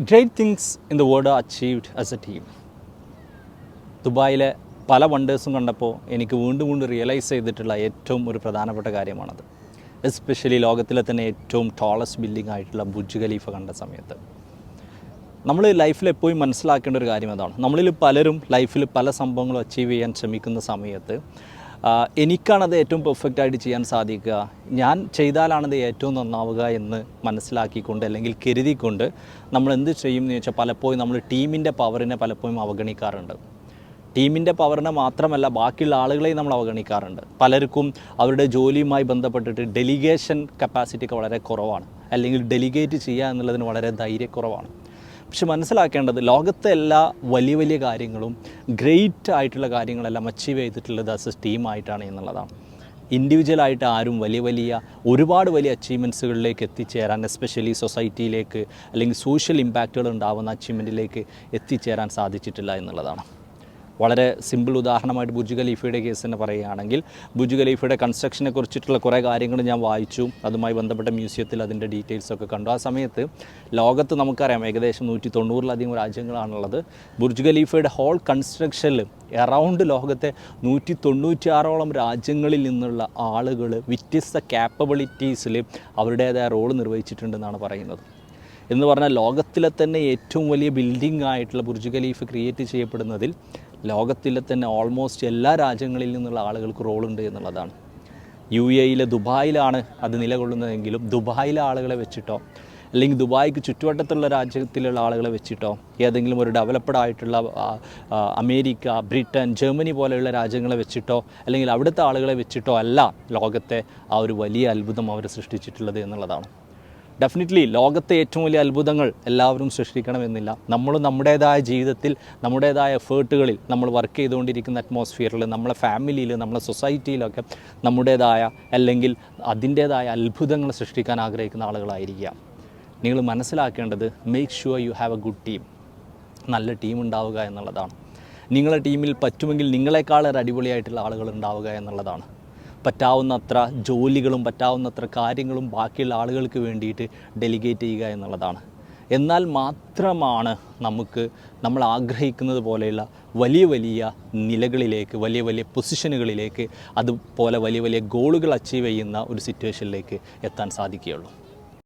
Great things in the world achieved as a team ദുബായിലെ പല വണ്ടേഴ്സും കണ്ടപ്പോൾ എനിക്ക് വീണ്ടും വീണ്ടും റിയലൈസ് ചെയ്തിട്ടുള്ള ഏറ്റവും ഒരു പ്രധാനപ്പെട്ട കാര്യമാണത്. എസ്പെഷ്യലി ലോകത്തിലെ തന്നെ ഏറ്റവും ടോളസ്റ്റ് ബിൽഡിംഗ് ആയിട്ടുള്ള ബുജ് ഖലീഫ കണ്ട സമയത്ത്. നമ്മൾ ലൈഫിൽ എപ്പോഴും മനസ്സിലാക്കേണ്ട ഒരു കാര്യം അതാണ്. നമ്മളിൽ പലരും ലൈഫിൽ പല സംഭവങ്ങളും അച്ചീവ് ചെയ്യാൻ ശ്രമിക്കുന്ന സമയത്ത് എനിക്കാണത് ഏറ്റവും പെർഫെക്റ്റ് ആയിട്ട് ചെയ്യാൻ സാധിക്കുക. ഞാൻ ചെയ്താലാണത് ഏറ്റവും നന്നാവുക എന്ന് മനസ്സിലാക്കിക്കൊണ്ട് അല്ലെങ്കിൽ കരുതിക്കൊണ്ട് നമ്മൾ എന്ത് ചെയ്യും എന്ന് പലപ്പോഴും നമ്മൾ ടീമിന്റെ പവറിനെ പലപ്പോഴും അവഗണിക്കാറുണ്ട്. ടീമിന്റെ പവറിനെ മാത്രമല്ല ബാക്കിയുള്ള ആളുകളെയും നമ്മൾ അവഗണിക്കാറുണ്ട്. പലർക്കും അവരുടെ ജോലിയുമായി ബന്ധപ്പെട്ടിട്ട് ഡെലിഗേഷൻ കപ്പാസിറ്റി ഒക്കെ വളരെ കുറവാണ്. അല്ലെങ്കിൽ ഡെലിഗേറ്റ് ചെയ്യുക എന്നുള്ളതിന് വളരെ ധൈര്യക്കുറവാണ്. പക്ഷെ മനസ്സിലാക്കേണ്ടത് ലോകത്തെ എല്ലാ വലിയ വലിയ കാര്യങ്ങളും ഗ്രേറ്റ് ആയിട്ടുള്ള കാര്യങ്ങളെല്ലാം അച്ചീവ് ചെയ്തിട്ടുള്ളത് ആസ് എ ടീമായിട്ടാണ് എന്നുള്ളതാണ്. ഇൻഡിവിജ്വലായിട്ട് ആരും വലിയ വലിയ ഒരുപാട് വലിയ അച്ചീവ്മെന്റ്സുകളിലേക്ക് എത്തിച്ചേരാൻ എസ്പെഷ്യലി സൊസൈറ്റിയിലേക്ക് അല്ലെങ്കിൽ സോഷ്യൽ ഇമ്പാക്റ്റുകൾ ഉണ്ടാവുന്ന അച്ചീവ്മെന്റിലേക്ക് എത്തിച്ചേരാൻ സാധിച്ചിട്ടില്ല എന്നുള്ളതാണ്. വളരെ സിമ്പിൾ ഉദാഹരണമായിട്ട് ബുജ് ഖലീഫയുടെ കേസ് തന്നെ പറയുകയാണെങ്കിൽ ബുജ് ഖലീഫയുടെ കൺസ്ട്രക്ഷനെ കുറിച്ചിട്ടുള്ള കുറേ കാര്യങ്ങൾ ഞാൻ വായിച്ചു. അതുമായി ബന്ധപ്പെട്ട മ്യൂസിയത്തിൽ അതിന്റെ ഡീറ്റെയിൽസൊക്കെ കണ്ടു. ആ സമയത്ത് ലോകത്ത് നമുക്കറിയാം ഏകദേശം നൂറ്റി തൊണ്ണൂറിലധികം രാജ്യങ്ങളാണുള്ളത്. ബുർജ് ഖലീഫയുടെ ഹോൾ കൺസ്ട്രക്ഷനിൽ എറൗണ്ട് ലോകത്തെ നൂറ്റി തൊണ്ണൂറ്റിയാറോളം രാജ്യങ്ങളിൽ നിന്നുള്ള ആളുകൾ വ്യത്യസ്ത ക്യാപ്പബിലിറ്റീസിൽ അവരുടേതായ റോൾ നിർവഹിച്ചിട്ടുണ്ടെന്നാണ് പറയുന്നത്. എന്ന് പറഞ്ഞാൽ ലോകത്തിലെ തന്നെ ഏറ്റവും വലിയ ബിൽഡിംഗ് ആയിട്ടുള്ള ബുർജ് ഖലീഫ് ക്രിയേറ്റ് ചെയ്യപ്പെടുന്നതിൽ ലോകത്തിലെ തന്നെ ഓൾമോസ്റ്റ് എല്ലാ രാജ്യങ്ങളിൽ നിന്നുള്ള ആളുകൾക്ക് റോളുണ്ട് എന്നുള്ളതാണ്. യു എയിലെ ദുബായിലാണ് അത് നിലകൊള്ളുന്നതെങ്കിലും ദുബായിലെ ആളുകളെ വെച്ചിട്ടോ അല്ലെങ്കിൽ ദുബായിക്ക് ചുറ്റുവട്ടത്തുള്ള രാജ്യത്തിലുള്ള ആളുകളെ വെച്ചിട്ടോ ഏതെങ്കിലും ഒരു ഡെവലപ്ഡ് ആയിട്ടുള്ള അമേരിക്ക ബ്രിട്ടൻ ജർമ്മനി പോലെയുള്ള രാജ്യങ്ങളെ വെച്ചിട്ടോ അല്ലെങ്കിൽ അവിടുത്തെ ആളുകളെ വെച്ചിട്ടോ അല്ല ലോകത്തെ ആ ഒരു വലിയ അത്ഭുതം അവർ സൃഷ്ടിച്ചിട്ടുള്ളത് എന്നുള്ളതാണ്. ഡെഫിനറ്റ്ലി ലോകത്തെ ഏറ്റവും വലിയ അത്ഭുതങ്ങൾ എല്ലാവരും സൃഷ്ടിക്കണമെന്നില്ല. നമ്മൾ നമ്മുടേതായ ജീവിതത്തിൽ നമ്മുടേതായ എഫേർട്ടുകളിൽ നമ്മൾ വർക്ക് ചെയ്തുകൊണ്ടിരിക്കുന്ന അറ്റ്മോസ്ഫിയറിൽ നമ്മളെ ഫാമിലിയിൽ നമ്മളെ സൊസൈറ്റിയിലൊക്കെ നമ്മുടേതായ അല്ലെങ്കിൽ അതിന്റേതായ അത്ഭുതങ്ങൾ സൃഷ്ടിക്കാൻ ആഗ്രഹിക്കുന്ന ആളുകളായിരിക്കാം നിങ്ങൾ മനസ്സിലാക്കേണ്ടത് make sure you have a good team നല്ല ടീം ഉണ്ടാവുക എന്നുള്ളതാണ്. നിങ്ങളുടെ ടീമിൽ പറ്റുമെങ്കിൽ നിങ്ങളെക്കാളേറെ അടിപൊളിയായിട്ടുള്ള ആളുകൾ ഉണ്ടാവുക എന്നുള്ളതാണ്. പറ്റാവുന്നത്ര ജോലികളും പറ്റാവുന്നത്ര കാര്യങ്ങളും ബാക്കിയുള്ള ആളുകൾക്ക് വേണ്ടിയിട്ട് ഡെലിഗേറ്റ് ചെയ്യുക എന്നുള്ളതാണ്. എന്നാൽ മാത്രമാണ് നമുക്ക് നമ്മൾ ആഗ്രഹിക്കുന്നത് പോലെയുള്ള വലിയ വലിയ നിലകളിലേക്ക് വലിയ വലിയ പൊസിഷനുകളിലേക്ക് അതുപോലെ വലിയ വലിയ ഗോളുകൾ അച്ചീവ് ചെയ്യുന്ന ഒരു സിറ്റുവേഷനിലേക്ക് എത്താൻ സാധിക്കുകയുള്ളൂ.